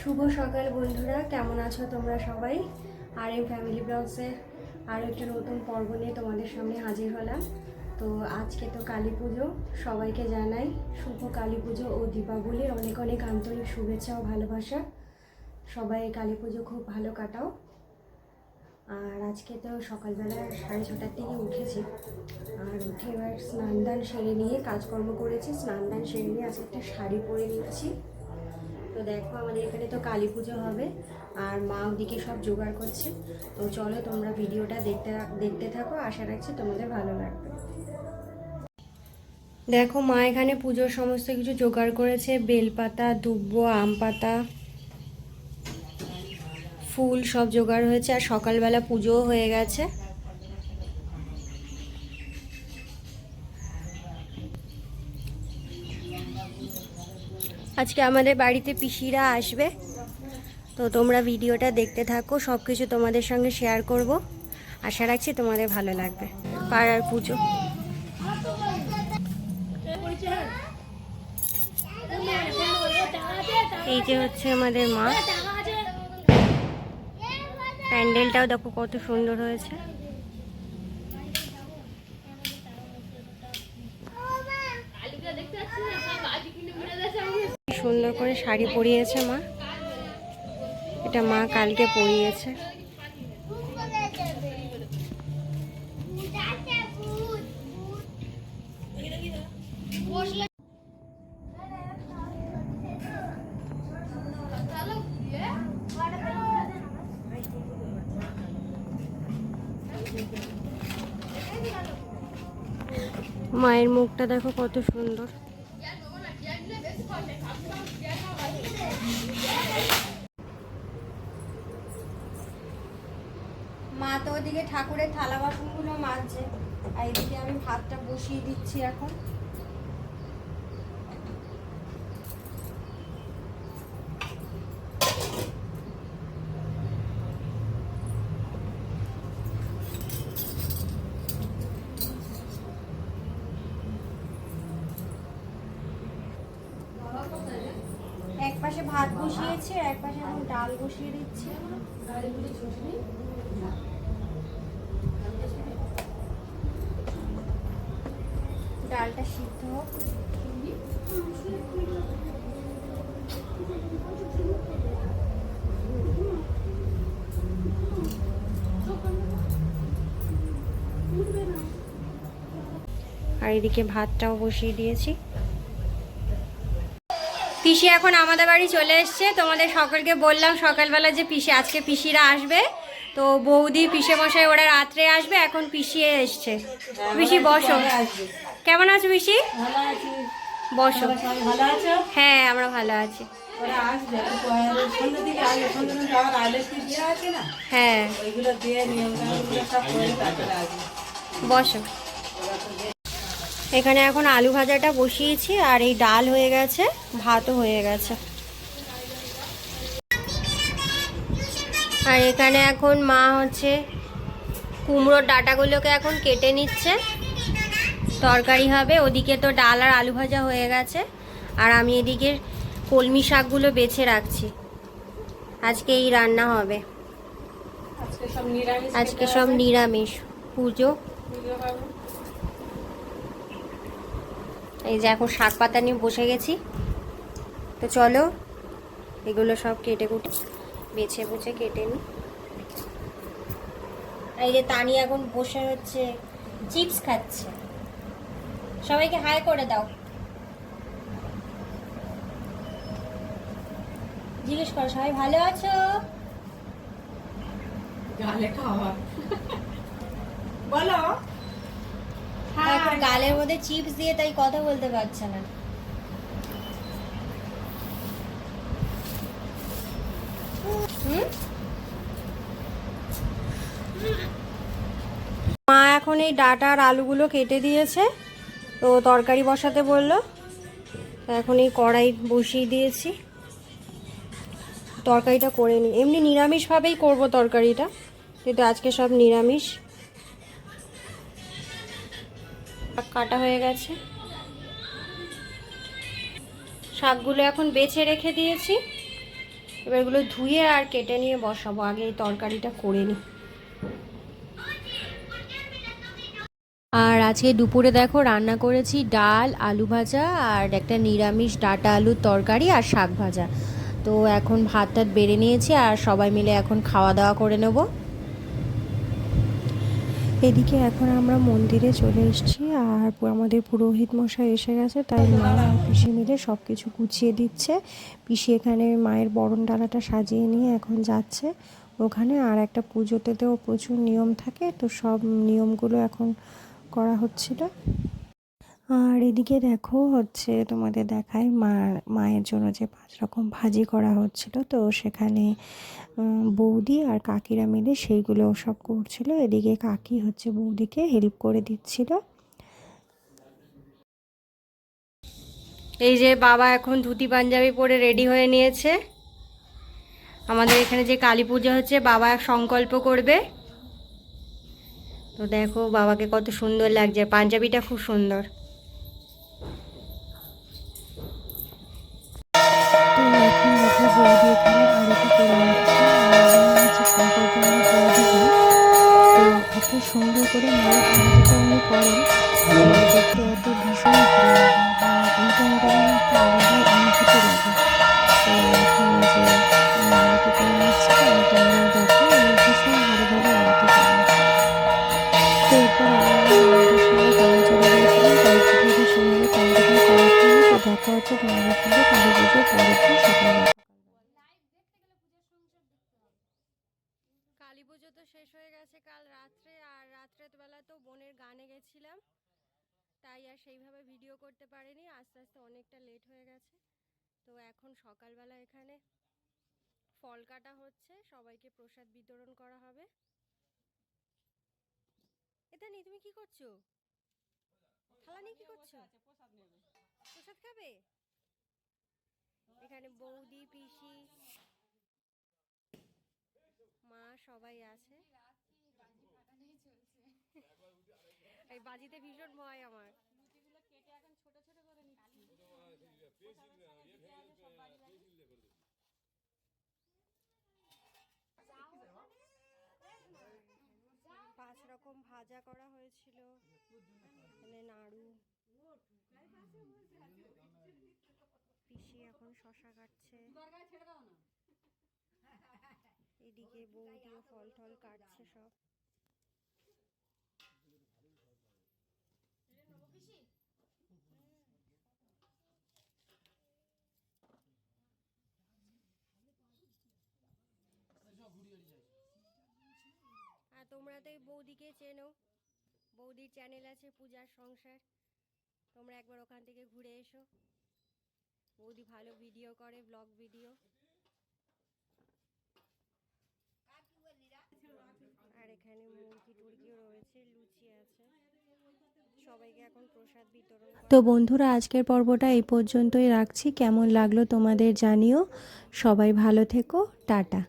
শুভ সকাল বন্ধুরা, কেমন আছো তোমরা সবাই? আর এই ফ্যামিলি ব্লগসে আরও একটা নতুন পর্ব নিয়ে তোমাদের সামনে হাজির হলাম। তো আজকে তো কালী পুজো, সবাইকে জানাই শুভ কালী পুজো ও দীপাবলির অনেক অনেক আন্তরিক শুভেচ্ছা ও ভালোবাসা। সবাই কালী পুজো খুব ভালো কাটাও। আর আজকে তো সকালবেলা সাড়ে ছটার থেকে উঠেছি। আর উঠে এবার স্নান দান সেরে নিয়ে কাজকর্ম করেছি। স্নান দান সেরে নিয়ে আজকে একটা শাড়ি পরে নিচ্ছি তো দেখো আমাদের এখানে তো কালী পুজো হবে, আর মা ওদিকে সব জোগাড় করছে। তো চলো তোমরা ভিডিওটা দেখতে দেখতে থাকো, আশা রাখছি তোমাদের ভালো লাগবে। দেখো মা এখানে পুজোর সমস্ত কিছু জোগাড় করেছে, বেলপাতা, দুব্বো, আম পাতা, ফুল সব জোগাড় হয়েছে, আর সকালবেলা পুজোও হয়ে গেছে। আজকে আমাদের বাড়িতে পিসিরা আসবে। তো তোমরা ভিডিওটা দেখতে থাকো সব কিছু তোমাদের সঙ্গে শেয়ার করব। আশা রাখছি তোমাদের ভালো লাগবে। পাড়ার পুজো। এই যে হচ্ছে আমাদের মা। প্যান্ডেলটাও দেখো কত সুন্দর হয়েছে। সুন্দর করে শাড়ি পরিয়েছে মা। এটা মা কালকে পরিয়েছে। মায়ের মুখটা দেখো কত সুন্দর। মা তো ওদিকে ঠাকুরের থালা বাসনগুলো মাজছে আর এদিকে আমি ভাতটা বসিয়ে দিচ্ছি এখন। এক পাশে ভাত বসিয়েছি আর এক পাশে এখন ডাল বসিয়ে দিচ্ছি। ডালটা সিদ্ধ হোক। আর এদিকে ভাতটাও বসিয়ে দিয়েছি। পিসি এখন আমাদের বাড়ি চলে এসছে। তোমাদের সকলকে বললাম সকালবেলা যে পিসি আজকে পিসিরা আসবে। তো বৌদি পিসে মশাই ওরা রাত্রে আসবে এখন পিসি এসছে। পিসি বসো। কেমন আছো পিসি? বসো। হ্যাঁ আমরা ভালো আছি। হ্যাঁ। ওইগুলো দিয়ে নিয়ম কানুনগুলো সব করে তারপরে আসবে বসো এখানে এখন আলু ভাজাটা বসিয়েছি আর এই ডাল হয়ে গেছে ভাতও হয়ে গেছে। আর এখানে এখন মা হচ্ছে কুমড়োর ডাটাগুলোকে এখন কেটে নিচ্ছে। তরকারি হবে ওদিকে তো ডাল আর আলু ভাজা হয়ে গেছে। আর আমি এদিকে কলমি শাকগুলো বেছে রাখছি। আজকে এই রান্না হবে। আজকে সব নিরামিষ পুজো। এই যে এখন শাক পাতা নিয়ে বসে গেছি। তো চলো, এগুলো সব কেটে কুটে, বেছে বুছে কেটে আর এই যে তানি এখন বসে হচ্ছে, চিপস খাচ্ছে। সবাইকে হাই করে দাও। জিজ্ঞেস করো, সবাই ভালো আছো? বলো। এখন গালের মধ্যে চিপস দিয়ে তাই কথা বলতে পারছে না? মা এখন এই ডাটা আর আলুগুলো কেটে দিয়েছে, তো তরকারি বসাতে বলল। এখন এই কড়াই বসিয়ে দিয়েছি। তরকারিটা করে নিই এমনি নিরামিষভাবেই করব তরকারিটা, কিন্তু আজকে সব নিরামিষ। কাটা হয়ে গেছে। শাকগুলো এখন বেছে রেখে দিয়েছি। এবার এগুলো ধুয়ে আর কেটে নিয়ে বসাবো। আগে এই তরকারিটা করে নিই আর আজকে দুপুরে দেখো রান্না করেছি ডাল, আলু ভাজা আর একটা নিরামিষ ডাটা আলুর তরকারি আর শাক ভাজা। তো এখন ভাত টাত বেড়ে নিয়েছি আর সবাই মিলে এখন খাওয়া দাওয়া করে নেব। এদিকে এখন আমরা মন্দিরে চলে এসেছি আর আমাদের পুরোহিত মশাই এসে গেছে, তাই মা আর পিসি মিলে সব কিছু গুছিয়ে দিচ্ছে। পিসি এখানে মায়ের বরণ ডালাটা সাজিয়ে নিয়ে এখন যাচ্ছে। ওখানে আর একটা পুজোতেতেও প্রচুর নিয়ম থাকে, তো সব নিয়মগুলো এখন করা হচ্ছিল। আর এদিকে দেখো হচ্ছে তোমাদের দেখায় মা, মায়ের জন্য যে পাঁচ রকম ভাজি করা হচ্ছিল। তো সেখানে বৌদি আর কাকিরা মিলে সেইগুলো সব করছিল। এদিকে কাকি হচ্ছে বৌদিকে হেল্প করে দিচ্ছিল। এই যে বাবা এখন ধুতি পাঞ্জাবি পরে রেডি হয়ে নিয়েছে। আমাদের এখানে যে কালী পুজো হচ্ছে, বাবা সংকল্প করবে। তো দেখো বাবাকে কত সুন্দর লাগছে। পাঞ্জাবিটা খুব সুন্দর। বৌদি এখানে আরতি করে নিচ্ছে। তো এত সুন্দর করে মায়ের আরতিটা উনি করেন দেখতে এত ভীষণ ভালো লাগে বা ইন্টারনেটে একটা আলাদাই অনুভূতি লাগে তো এখন যে আরতি করে নিচ্ছে আর দেখো উনি ভীষণ ভালোভাবে আরতি করেন তো এরপর আমরা সঙ্গে গান চলে গিয়েছিলাম তাই ভিডিওটি সেভাবে কন্টিনিউ করার জন্য তো দেখা হচ্ছে তোমাদের সঙ্গে কালী পুজোর পরের দিন সকালবেলা কালী পুজো তো শেষ হয়ে গেছে কাল রাত্রে আর রাত্রের বেলা তো বোনের গানে গেছিলাম তাই আর সেইভাবে ভিডিও করতে পারিনি। আস্তে আস্তে অনেকটা লেট হয়ে গেছে। তো এখন সকালবেলা এখানে ফল কাটা হচ্ছে। সবাইকে প্রসাদ বিতরণ করা হবে। এটা নেই তুমি কি করছ? থালা নিয়ে কি করছ? প্রসাদ খাবে? এখানে বৌদি পিসি মা সবাই আছে। এই বাজিতে ভীষণ ভয় আমার। পাঁচ রকম ভাজা করা হয়েছিল এখানে নাড়ু। পিসি এখন শশা কাটছে। এদিকে বৌদিও ফল টল কাটছে সব। তোমরা তো বৌদিকে চেনো। বৌদির চ্যানেল আছে পূজার সংসার। তোমরা একবার ওখান থেকে ঘুরে এসো। বৌদি ভালো ভিডিও করে ব্লগ ভিডিও আর এখানে মুরগি টুরগিও রয়েছে, লুচি আছে। সবাইকে এখন তো বন্ধুরা, আজকের পর্বটা এই পর্যন্তই রাখছি। কেমন লাগল তোমাদের জানিও। সবাই ভালো থেকো। টাটা।